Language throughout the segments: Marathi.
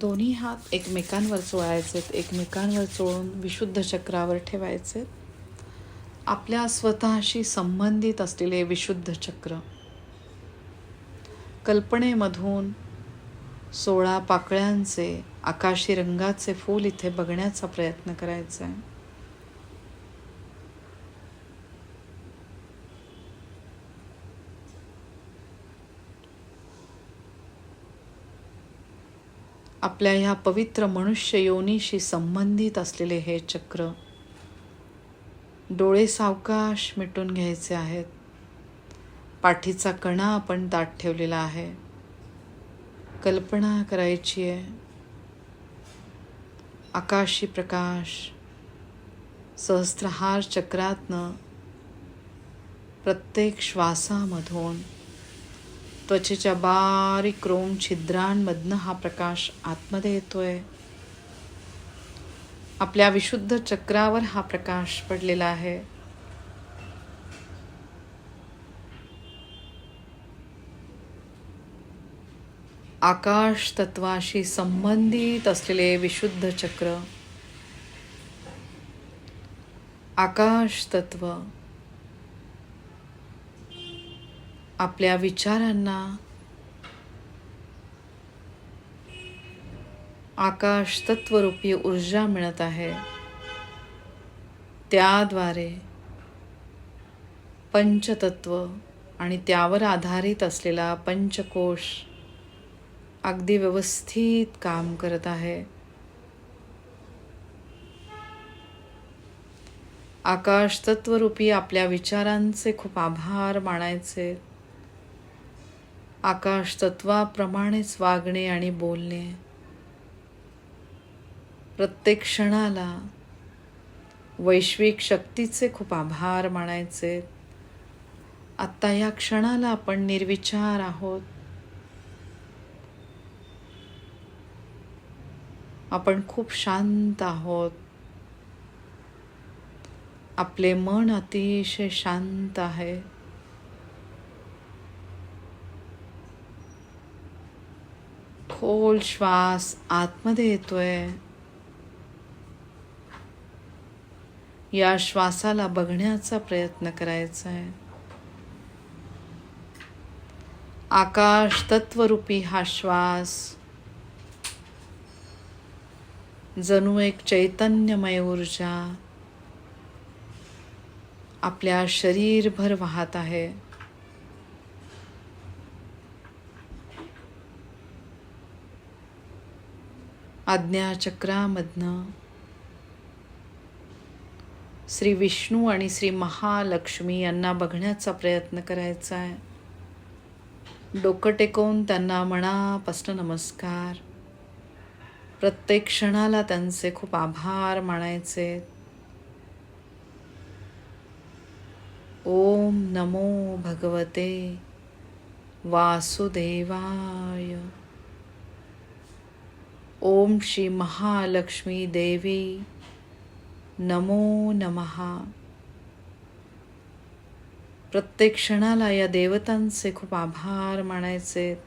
दोन्ही हात एकमेकांवर चोळायचे एकमेकांवर चोळून विशुद्ध चक्रावर ठेवायचे आपल्या स्वतःशी संबंधित असलेले विशुद्ध चक्र. कल्पनेमधून सोळा पाकळ्यांचे आकाशी रंगाचे फूल इथे बघण्याचा प्रयत्न करायचा आहे. आपल्या ह्या पवित्र मनुष्य योनीशी संबंधित असलेले हे चक्र. डोळे सावकाश मिटून घ्यायचे आहेत. पाठीचा कणा आपण दाट ठेवलेला आहे. कल्पना करायची आहे. आकाशी प्रकाश सहस्त्रहार चक्रातनं प्रत्येक श्वासामधून त्वचेच्या बारीक रोम छिद्रांमधनं हा प्रकाश आतमध्ये येतोय. आपल्या विशुद्ध चक्रावर हा प्रकाश पडलेला आहे. आकाश तत्वाशी संबंधित असलेले विशुद्ध चक्र आकाश तत्व आपल्या विचारांना आकाश तत्वरूपी ऊर्जा मिळत आहे. त्याद्वारे पंचतत्व आणि त्यावर आधारित असलेला पंचकोश अगदी व्यवस्थित काम करत आहे. आकाश तत्वरूपी आपल्या विचारांचे खूप आभार मानायचे. आकाश तत्वाप्रमाणेच वागणे आणि बोलणे. प्रत्येक क्षणाला वैश्विक शक्तीचे खूप आभार मानायचे. आत्ता या क्षणाला आपण निर्विचार आहोत. आपण खूप शांत आहोत. आपले मन अतिशय शांत आहे. खोल श्वास आतमध्ये येतोय. या श्वासाला बघण्याचा प्रयत्न करायचा आहे आकाश तत्वरूपी हा श्वास जणू एक चैतन्यमय ऊर्जा आपल्या शरीरभर वाहत आहे. आज्ञाचक्रामधनं. श्री विष्णू आणि श्री महालक्ष्मी यांना बघण्याचा प्रयत्न करायचा आहे. डोकं टेकवून त्यांना मनापासनं नमस्कार. प्रत्येक क्षणाला त्यांचे खूप आभार मानायचे. ओम नमो भगवते वासुदेवाय. ओम श्री महालक्ष्मी देवी. नमो नमहा प्रत्येक क्षणाला या देवतांचे खूप आभार मानायचे.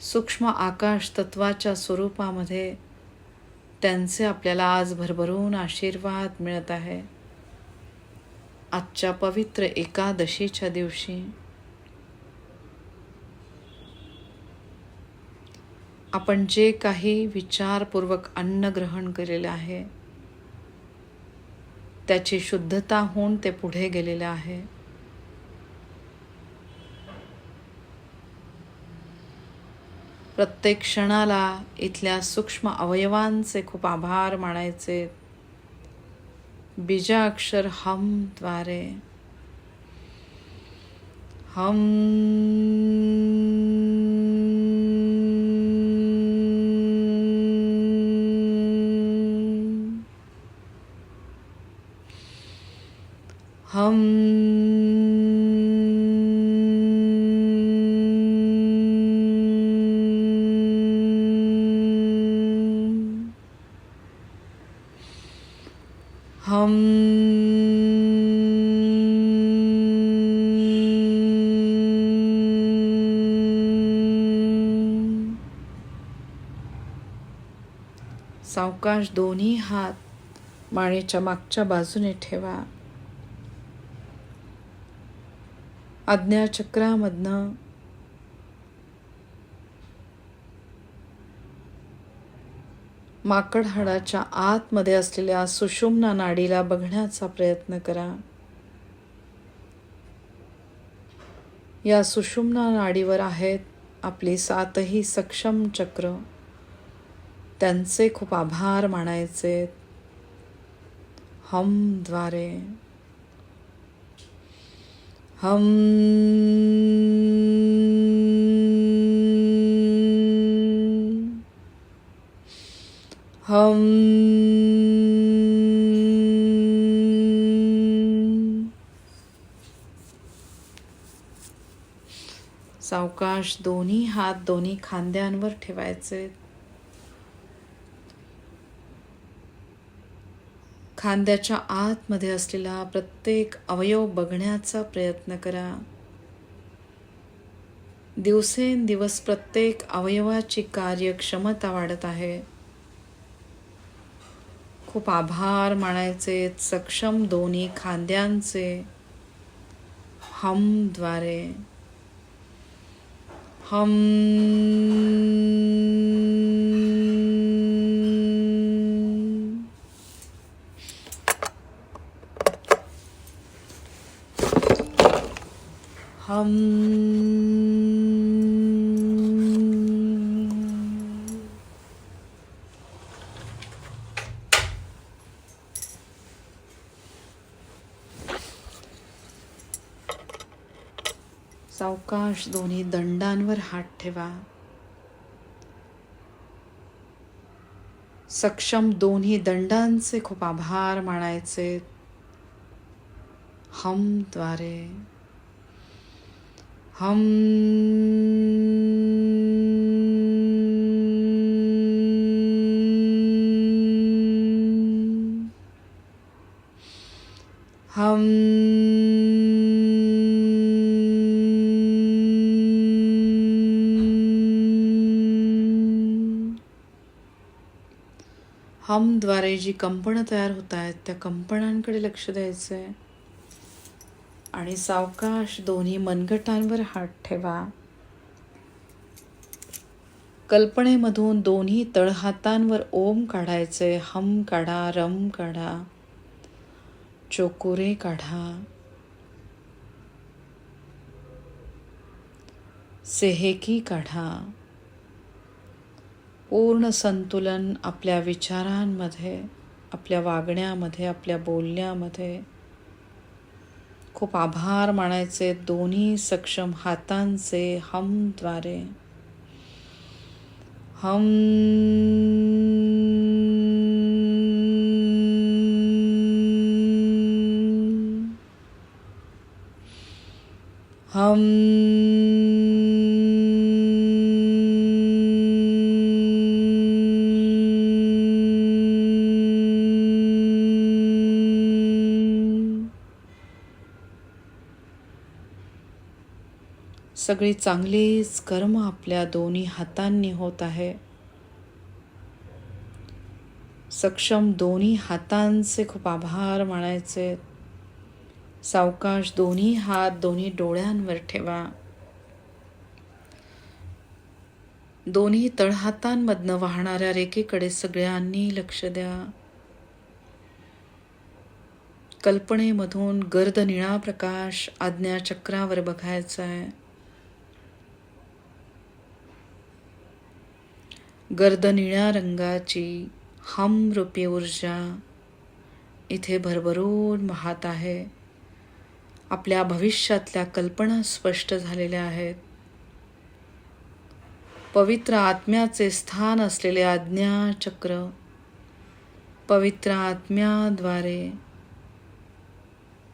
सूक्ष्म आकाश तत्वाच्या स्वरूपामध्ये त्यांचे आपल्याला आज भरभरून आशीर्वाद मिळत आहे. आजच्या पवित्र एकादशीच्या दिवशी आपण जे काही विचारपूर्वक अन्न ग्रहण केलेलं आहे त्याची शुद्धता होऊन ते पुढे गेलेले आहे. प्रत्येक क्षणाला इथल्या सूक्ष्म अवयवांचे खूप आभार मानायचे. बीजा अक्षर हमद्वारे हम हम हम सावकाश दोन्ही हात माळेच्या मागच्या बाजूने ठेवा. आज्ञाचक्रामधनं. माकड हाडाच्या आतमध्ये असलेल्या सुषुम्ना नाडीला बघण्याचा प्रयत्न करा. या सुषुम्ना नाडीवर आहेत आपली सातही सक्षम चक्र. त्यांचे खूप आभार मानायचे. हमद्वारे हम हम सावकाश दोन्ही हात दोन्ही खांद्यांवर ठेवायचे. खांद्याच्या आतमध्ये असलेला प्रत्येक अवयव बघण्याचा प्रयत्न करा. दिवसेंदिवस प्रत्येक अवयवाची कार्यक्षमता वाढत आहे. खूप आभार मानायचे सक्षम दोन्ही खांद्यांचे हमद्वारे. हम सावकाश दोन्ही दंडांवर हात ठेवा. सक्षम दोन्ही दंडांचे खूप आभार मानायचे. हमद्वारे हम हम हमद्वारे जी कंपनं तयार होत आहेत त्या कंपनांकडे लक्ष द्यायचं आहे आणि सावकाश दोन्ही मनगटांवर हात ठेवा. कल्पनेमधून दोन्ही तळहातांवर ओम काढायचे हम काढा रम काढा चोकुरे काढा. सेहेकी काढा. पूर्ण संतुलन आपल्या विचारांमध्ये आपल्या वागण्यामध्ये आपल्या बोलण्यामध्ये खूप आभार मानायचे दोन्ही सक्षम हातांचे हमद्वारे. हम हम सगळी चांगलीच कर्म आपल्या दोन्ही हातांनी होत आहे. सक्षम दोन्ही हातांचे खूप आभार मानायचे. सावकाश दोन्ही हात दोन्ही डोळ्यांवर ठेवा. दोन्ही तळहातांमधनं वाहणाऱ्या रेखेकडे सगळ्यांनी लक्ष द्या. कल्पनेमधून गर्द निळा प्रकाश आज्ञाचक्रावर बघायचा आहे गर्द निळ्या रंगाची हमरूपी ऊर्जा इथे भरभरून वाहत आहे. आपल्या भविष्यातल्या कल्पना स्पष्ट झालेल्या आहेत. पवित्र आत्म्याचे स्थान असलेले आज्ञाचक्र पवित्र आत्म्याद्वारे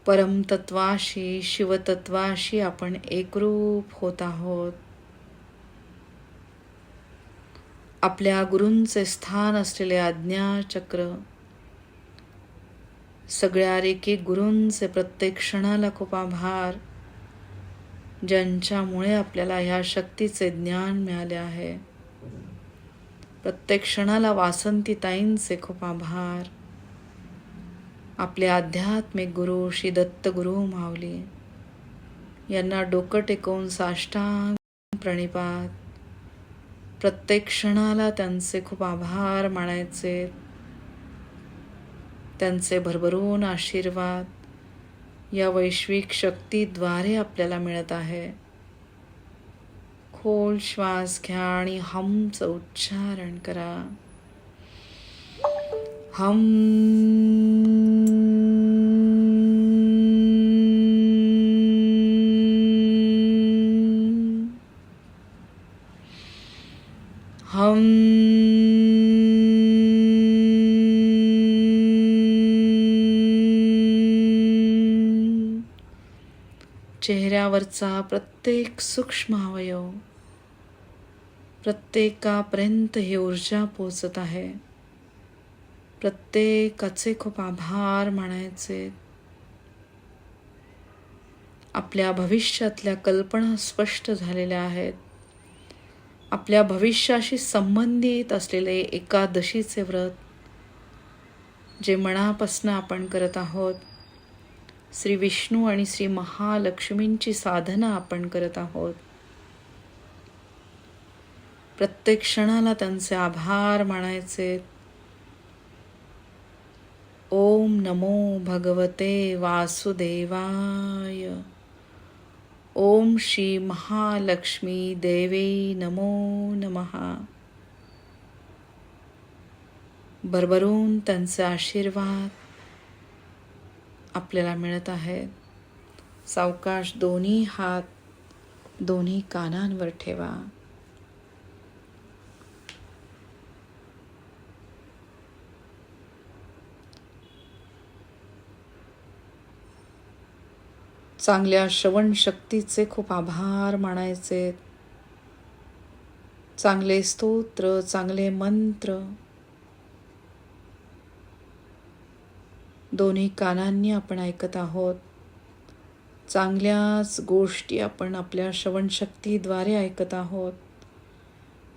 परमतत्वाशी शिवतत्वाशी आपण एकरूप होत आहोत. आपल्या गुरूंचे स्थान असलेले आज्ञाचक्र सगळ्या रेकी गुरूंचे प्रत्येक क्षणाला खूप आभार ज्यांच्यामुळे आपल्याला ह्या शक्तीचे ज्ञान मिळाले आहे. प्रत्येक क्षणाला वासंतीताईंचे खूप आभार. आपले आध्यात्मिक गुरु श्री दत्तगुरु माऊली यांना डोकं टेकवून साष्टांग प्रणिपात. प्रत्येक क्षणाला त्यांचे खूप आभार मानायचे. त्यांचे भरभरून आशीर्वाद या वैश्विक शक्तीद्वारे आपल्याला मिळत आहे. खोल श्वास घ्या आणि हमचं उच्चारण करा. हम शरीरावरचा प्रत्येक सूक्ष्म अवयव प्रत्येकापर्यंत ही ऊर्जा पोचत आहे. प्रत्येकाचे खूप आभार मानायचे. आपल्या भविष्यातल्या कल्पना स्पष्ट झालेल्या आहेत. आपल्या भविष्याशी संबंधित असलेले एकादशीचे व्रत जे मनापासनं आपण करत आहोत श्री विष्णू आणि श्री महालक्ष्मींची साधना आपण करत आहोत. प्रत्येक क्षणाला त्यांचे आभार मानायचे. ओम नमो भगवते वासुदेवाय. ओम श्री महालक्ष्मी देवी नमो नमहा भरभरून त्यांचे आशीर्वाद. आपल्याला मिळत आहेत सावकाश दोन्ही हात दोन्ही कानांवर ठेवा. चांगल्या श्रवण शक्तीचे खूप आभार मानायचे. चांगले स्तोत्र चांगले मंत्र. दोन्ही कानांनी आपण ऐकत आहोत. चांगल्याच गोष्टी आपण आपल्या श्रवणशक्तीद्वारे ऐकत आहोत.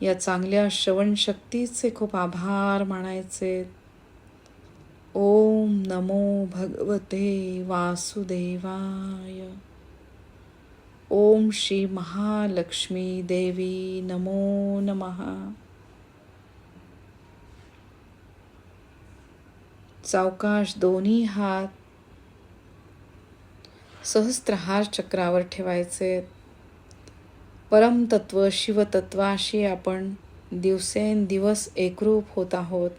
या चांगल्या श्रवणशक्तीचे खूप आभार मानायचे. ओम नमो भगवते वासुदेवाय. ओम श्री महालक्ष्मी देवी नमो नमहा सावकाश दोन्ही हात सहस्त्रहार चक्रावर ठेवायचे. परमतत्व शिवतत्वाशी आपण दिवसेंदिवस एकरूप होत आहोत.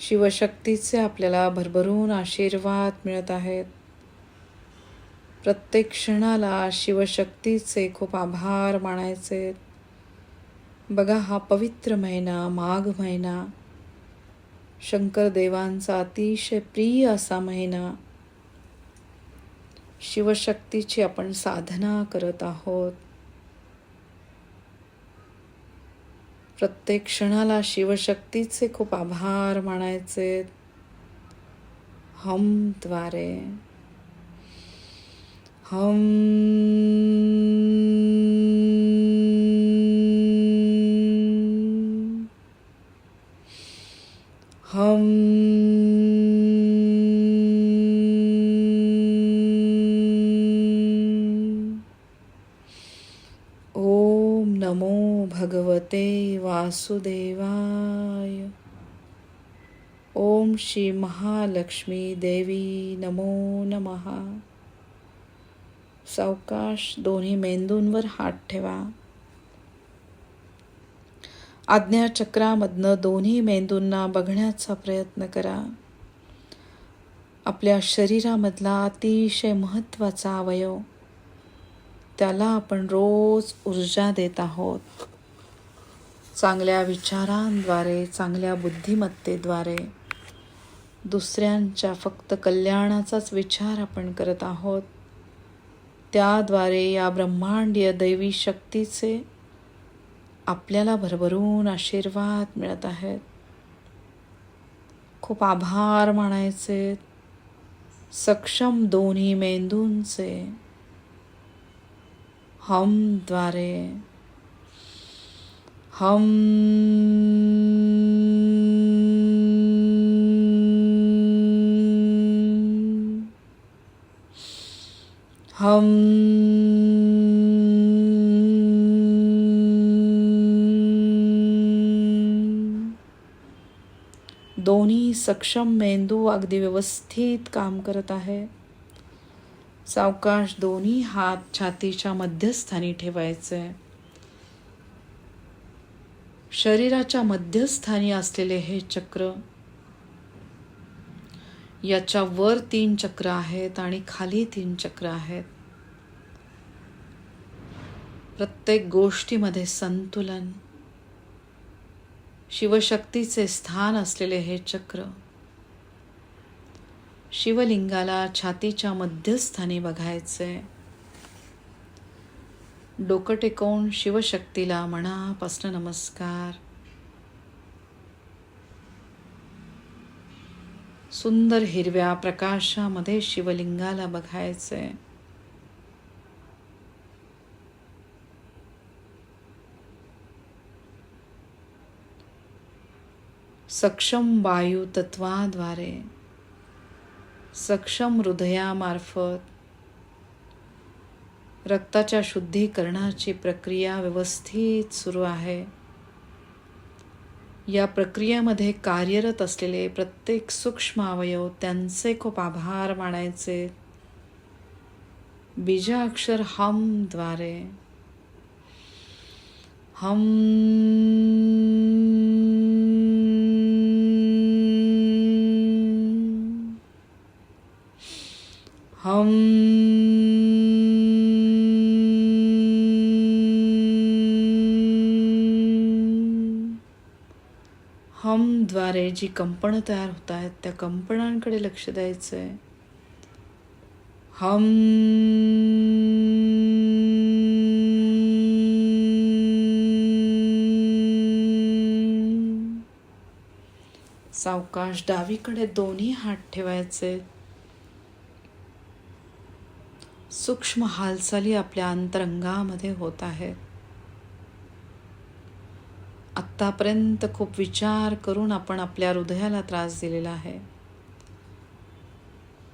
शिवशक्तीचे आपल्याला भरभरून आशीर्वाद मिळत आहेत. प्रत्येक क्षणाला शिवशक्तीचे खूप आभार मानायचे. बघा हा पवित्र महिना माघ महिना. शंकर देवांचा अतिशय प्रिय असा महिना. शिवशक्तीची आपण साधना करत आहोत. प्रत्येक क्षणाला शिवशक्तीचे खूप आभार मानायचे. हमद्वारे हम हम ओम नमो भगवते वासुदेवाय। ओम श्री महालक्ष्मी देवी नमो नमः। सावकाश दोन्ही मेंदूंवर हात ठेवा. आज्ञाचक्रामधनं दोन्ही मेंदूंना बघण्याचा प्रयत्न करा. आपल्या शरीरामधला अतिशय महत्त्वाचा अवयव त्याला आपण रोज ऊर्जा देत आहोत. चांगल्या विचारांद्वारे चांगल्या बुद्धिमत्तेद्वारे दुसऱ्यांच्या फक्त कल्याणाचाच विचार आपण करत आहोत. त्याद्वारे या ब्रह्मांडीय दैवी शक्तीचे आपल्याला भरभरून आशीर्वाद मिळत आहेत. खूप आभार मानायचे. सक्षम दोन्ही मेंदूंचे. हमद्वारे हम. हम. सक्षम मेंदू अगदी व्यवस्थित काम करत आहे. सावकाश दोन्ही हात छातीच्या मध्यस्थानी ठेवायचे. शरीराच्या मध्यस्थानी असलेले हे चक्र याच्या वर तीन चक्र आहेत आणि खाली तीन चक्र आहेत. प्रत्येक गोष्टीमध्ये संतुलन शिवशक्तीचे स्थान असलेले हे चक्र शिवलिंगाला छातीच्या मध्यस्थानी बघायचे. डोकं टेकवून शिवशक्तीला मनापासून नमस्कार. सुंदर हिरव्या प्रकाशामध्ये शिवलिंगाला बघायचे. सक्षम वायू तत्वाद्वारे सक्षम हृदयामार्फत रक्ताच्या शुद्धीकरणाची प्रक्रिया व्यवस्थित सुरू आहे. या प्रक्रियेमध्ये कार्यरत असलेले प्रत्येक सूक्ष्म अवयव त्यांचे खूप आभार मानायचे. बीजाक्षर हमद्वारे हम हम हमद्वारे जी कंपनं तयार होत आहेत त्या कंपनांकडे लक्ष द्यायचं आहे हम सावकाश डावीकडे दोन्ही हात ठेवायचे सूक्ष्म हालचाली आपल्या अंतरंगामध्ये होत आहेत आत्तापर्यंत खूप विचार करून आपण आपल्या हृदयाला त्रास दिलेला आहे.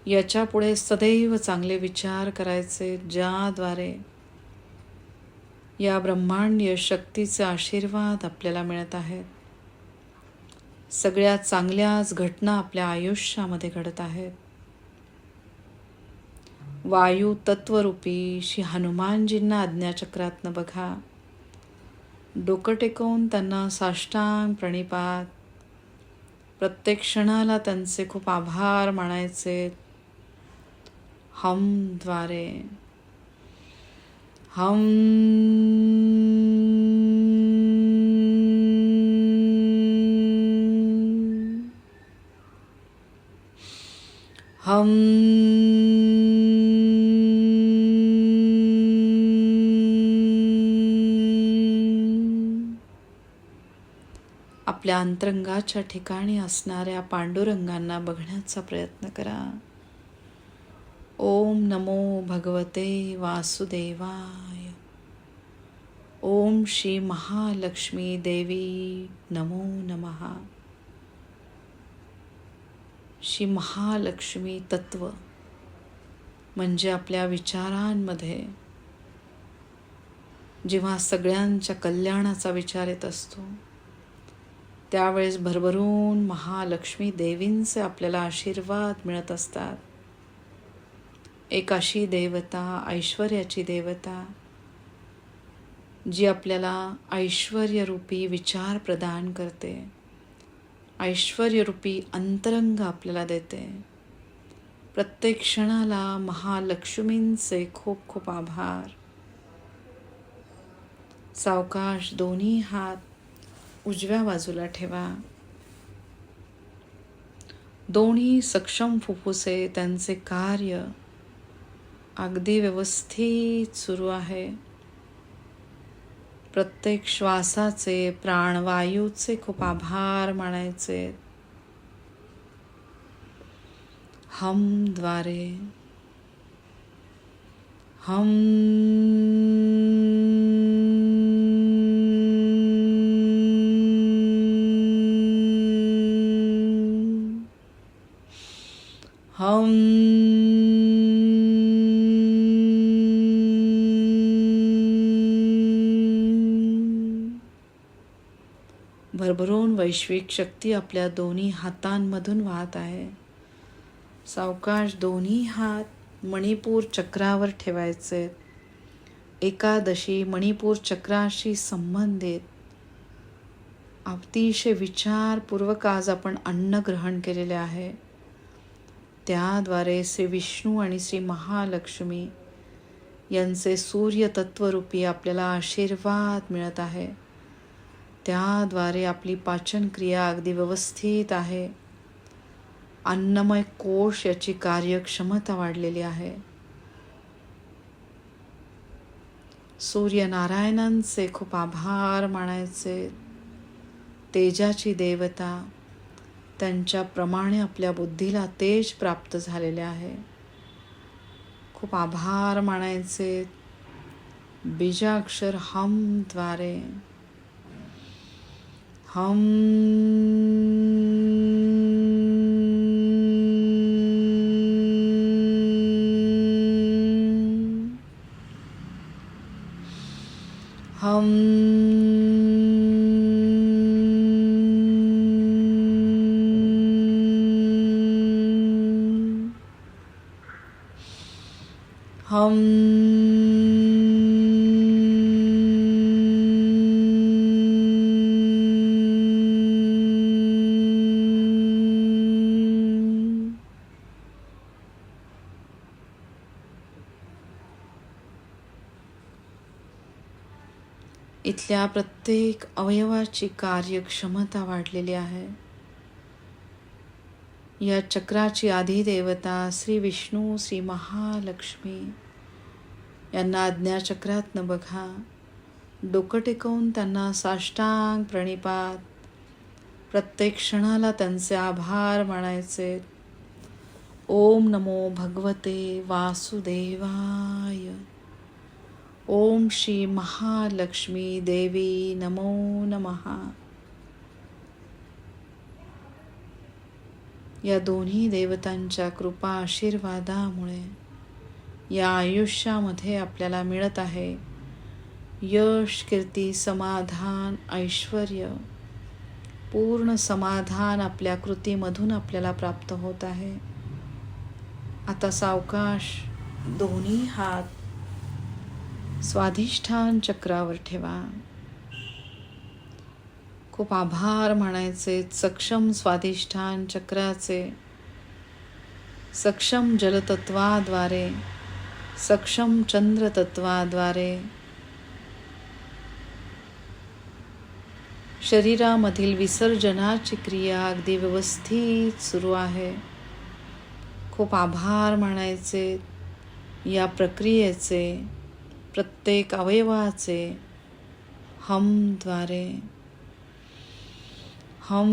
याच्यापुढे सदैव चांगले विचार करायचे ज्याद्वारे या ब्रह्मांडीय शक्तीचे आशीर्वाद आपल्याला मिळत आहेत. सगळ्या चांगल्याच घटना आपल्या आयुष्यामध्ये घडत आहेत. वायू तत्वरूपी श्री हनुमानजींना आज्ञाचक्रातनं बघा. डोकं टेकवून त्यांना साष्टांग प्रणिपात. प्रत्येक क्षणाला त्यांचे खूप आभार मानायचे. हमद्वारे हम हम आपल्या अंतरंगाच्या ठिकाणी असणाऱ्या पांडुरंगांना बघण्याचा प्रयत्न करा. ओम नमो भगवते वासुदेवाय. ओम श्री महालक्ष्मी देवी नमो नमहा श्री महालक्ष्मी तत्व म्हणजे आपल्या विचारांमध्ये जेव्हा सगळ्यांच्या कल्याणाचा विचार येत असतो त्यावेळेस भरभरून महालक्ष्मी देवींचे आपल्याला आशीर्वाद मिळत असतात. एक अशी देवता ऐश्वर्याची देवता जी आपल्याला ऐश्वर्यरूपी विचार प्रदान करते. ऐश्वर्यरूपी अंतरंग आपल्याला देते. प्रत्येक क्षणाला महालक्ष्मींचे खूप खूप आभार. सावकाश दोन्ही हात उजव्या बाजूला ठेवा. दोन्ही सक्षम फुफ्फुसे त्यांचे कार्य अगदी व्यवस्थित सुरू आहे. प्रत्येक श्वासाचे प्राणवायूचे खूप आभार मानायचे. हमद्वारे हम भरभरून वैश्विक शक्ती आपल्या दोन्ही हातांमधून वाहत आहे. सावकाश दोन्ही हात मणिपूर चक्रावर ठेवायचे. एकादशी मणिपूर चक्राशी संबंधित. अतिशय विचारपूर्वक आज आपण अन्न ग्रहण केलेले आहे. त्याद्वारे श्री विष्णू आणि श्री महालक्ष्मी यांचे सूर्य तत्वरूपी आपल्याला आशीर्वाद मिळत आहे. त्याद्वारे आपली पाचनक्रिया अगदी व्यवस्थित आहे. अन्नमय कोश याची कार्यक्षमता वाढलेली आहे. सूर्यनारायणांचे खूप आभार मानायचे. तेजाची देवता त्यांच्याप्रमाणे आपल्या बुद्धीला तेज प्राप्त झालेले आहे. खूप आभार मानायचे. बीजाक्षर हमद्वारे हम हम हम इथल्या प्रत्येक अवयवाची कार्यक्षमता वाढलेली आहे. या चक्राची आधिदेवता श्री विष्णू श्री महालक्ष्मी. यांना आज्ञाचक्रातनं बघा. डोकं टेकवून त्यांना साष्टांग प्रणिपात. प्रत्येक क्षणाला त्यांचे आभार मानायचे. ओम नमो भगवते वासुदेवाय. ओम श्री महालक्ष्मी देवी नमो नमहा या दोन्ही देवतांच्या कृपा आशीर्वादामुळे. या आयुष्यामध्ये आपल्याला मिळत आहे. यश कीर्ती समाधान ऐश्वर पूर्ण समाधान आपल्या कृतीमधून आपल्याला प्राप्त होत आहे. आता सावकाश दोन्ही हात स्वाधिष्ठान चक्रावर ठेवा. खूप आभार म्हणायचे. सक्षम स्वाधिष्ठान चक्राचे सक्षम जलतत्वाद्वारे सक्षम चंद्रतत्वाद्वारे शरीरामधील विसर्जनाची क्रिया अगदी व्यवस्थित सुरू आहे. खूप आभार म्हणायचे. या प्रक्रियेचे प्रत्येक अवयवाचे हमद्वारे. हम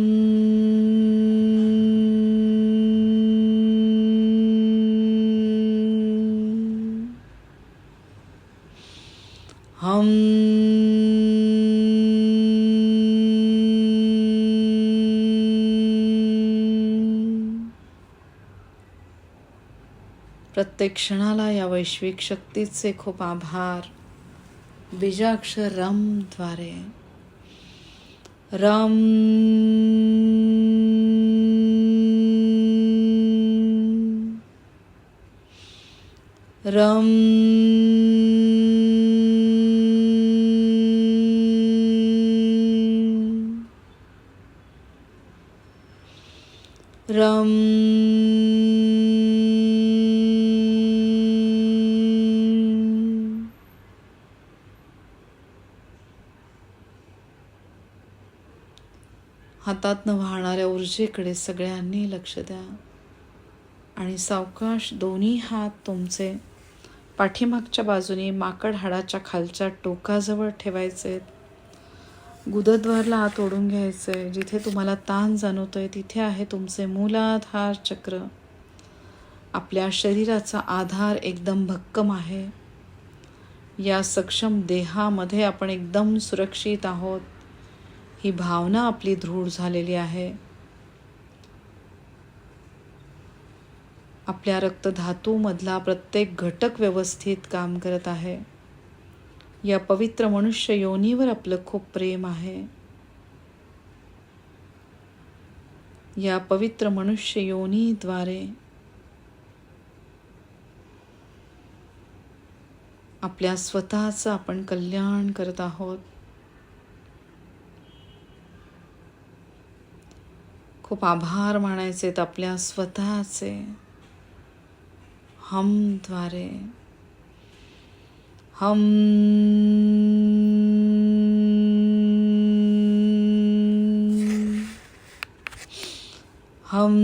हम प्रत्येक क्षणाला या वैश्विक शक्तीचे खूप आभार. बीजाक्षर रमद्वारे रम रम रम हातातनं वाहणाऱ्या ऊर्जेकडे सगळ्यांनी लक्ष द्या. आणि सावकाश दोन्ही हात तुमचे पाठीमागच्या बाजूने माकड हाडाच्या खालच्या टोकाजवळ ठेवायचे. गुदद्वारला हात ओढून घ्यायचे. जिथे तुम्हाला ताण जाणवतोय तिथे आहे तुमचे मूलाधार चक्र. आपल्या शरीराचा आधार एकदम भक्कम आहे. या सक्षम देहामध्ये आपण एकदम सुरक्षित आहोत. ही भावना आपली दृढ झालेली आहे. आपल्या रक्तधातूमधला प्रत्येक घटक व्यवस्थित काम करत आहे. या पवित्र मनुष्य योनीवर आपलं खूप प्रेम आहे. या पवित्र मनुष्य योनीद्वारे आपल्या स्वतःचं आपण कल्याण करत आहोत. खूप आभार मानायचेत आपल्या स्वतःचे. हमद्वारे हम हम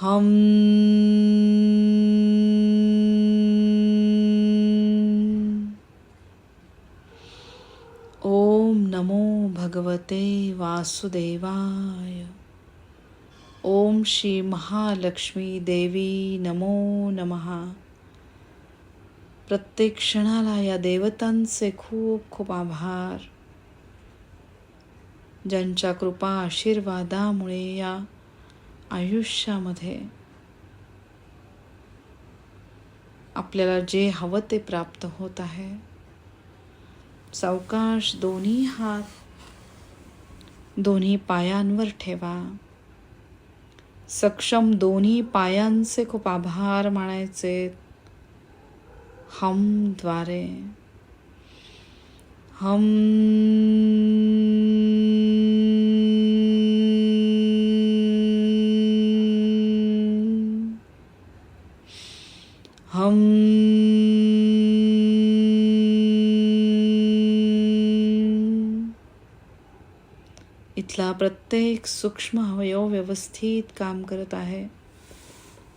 हम भगवते वासुदेवाय. ओम श्री महालक्ष्मी देवी नमो नमः. प्रत्येक क्षणाला या देवतांचे खूप खूप आभार. ज्यांच्या कृपा आशीर्वादामुळे या आयुष्यामध्ये आपल्याला जे हवं ते प्राप्त होत आहे. सावकाश दोन्ही हात दोन्ही पायांवर ठेवा. सक्षम दोन्ही पायांचे खूप आभार मानायचे. हमद्वारे हम हम प्रत्येक सूक्ष्म अवयव व्यवस्थित काम करत आहे.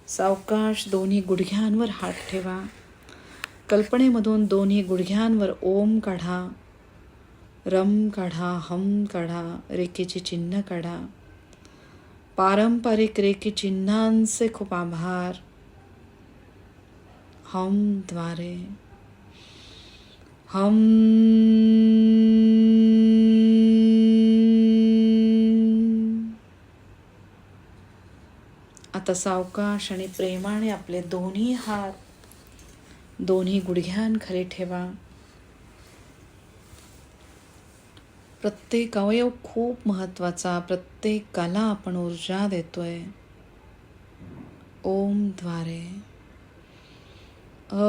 सावकाश दोन्ही गुडघ्यांवर हात ठेवा. कल्पनेमधून दोन्ही गुडघ्यांवर ओम काढा. रम काढा, हम काढा, रेखेचे चिन्ह काढा. पारंपरिक रेखी चिन्हांचे खूप आभार. हमद्वारे हम आता सावकाश आणि प्रेमाने आपले दोन्ही हात. दोन्ही गुडघ्यांखाली ठेवा. प्रत्येक अवयव खूप महत्त्वाचा प्रत्येकाला आपण ऊर्जा देतोय. ओमद्वारे अ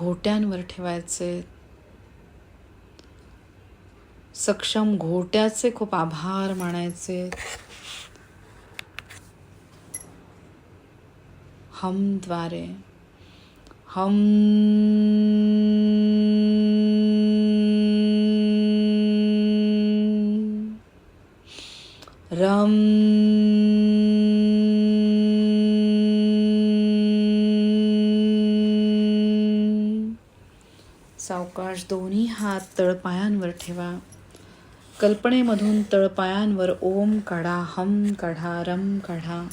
घोट्यांवर ठेवायचे. सक्षम घोट्याचे खूप आभार मानायचे. हमद्वारे हम सावकाश दोन्ही हात तळपायांवर ठेवा. कल्पनेमधून तळपायांवर ओम काढा हम काढा रम काढा.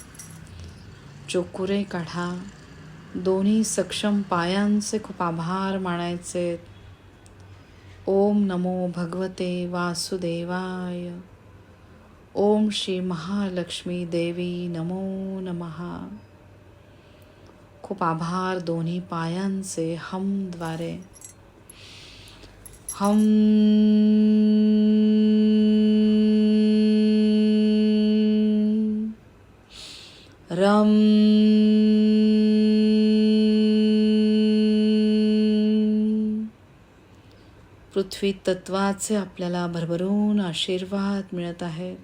चोकुरे काढा. दोन्ही सक्षम पायांचे खूप आभार मानायचे. ओम नमो भगवते वासुदेवाय. ओम श्री महालक्ष्मी देवी नमो नमहा खूप आभार दोन्ही पायांचे हमद्वारे हम रम पृथ्वी तत्वाचे आपल्याला भरभरून आशीर्वाद मिळत आहेत.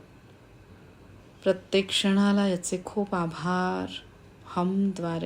प्रत्येक क्षणाला याचे खूप आभार. हमद्वारे